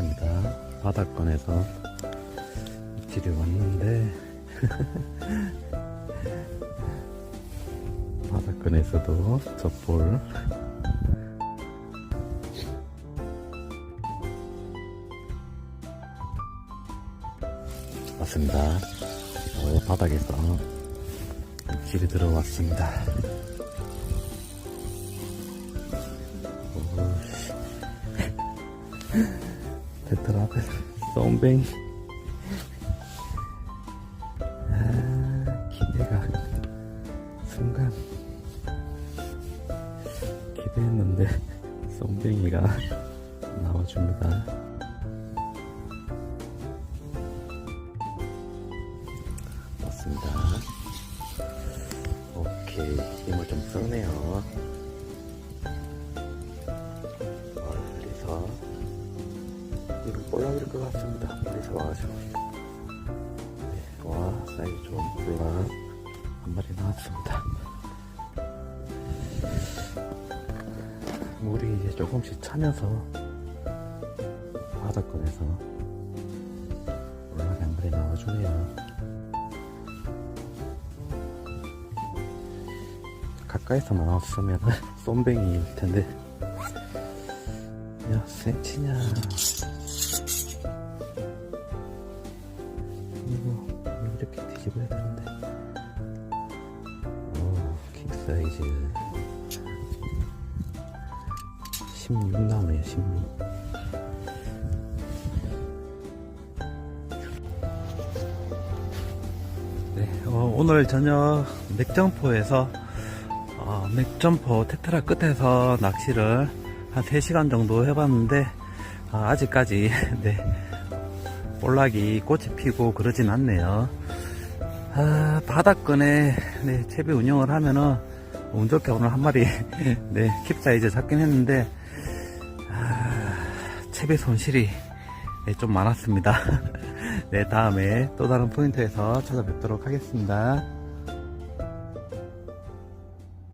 왔습니다. 바닷권에서 입질이 왔는데 바닷권에서도 젖볼 왔습니다. 어, 바닥에서 입질이 들어왔습니다. 오씨. 테트라벨 쏨뱅이. 아 기대가 순간 기대했는데 쏨뱅이가 나와줍니다. 맞습니다. 오케이. 힘을 좀 썼네요 볼락일 것 같습니다. 멀리서 와가지고. 네, 와, 사이즈 좋은 볼락 한 마리 나왔습니다. 물이 이제 조금씩 차면서 바닷권에서 한 마리 나와주네요. 가까이서만 나왔으면 쏨뱅이일 텐데 몇 센치냐 이렇게 뒤집어야 되는데. 오킹 사이즈. 16 나오네요 16 네, 어, 오늘 저녁 맥점포에서 어, 맥점포 테트라 끝에서 낚시를 한 3시간 정도 해봤는데 아, 직까지 네, 볼락이 꽃이 피고 그러진 않네요. 아, 바닷권에 네, 채비 운영을 하면은 운 좋게 오늘 한 마리 네, 킵 사이즈 잡긴 했는데 아, 채비 손실이 네, 좀 많았습니다. 네, 다음에 또 다른 포인트에서 찾아뵙도록 하겠습니다.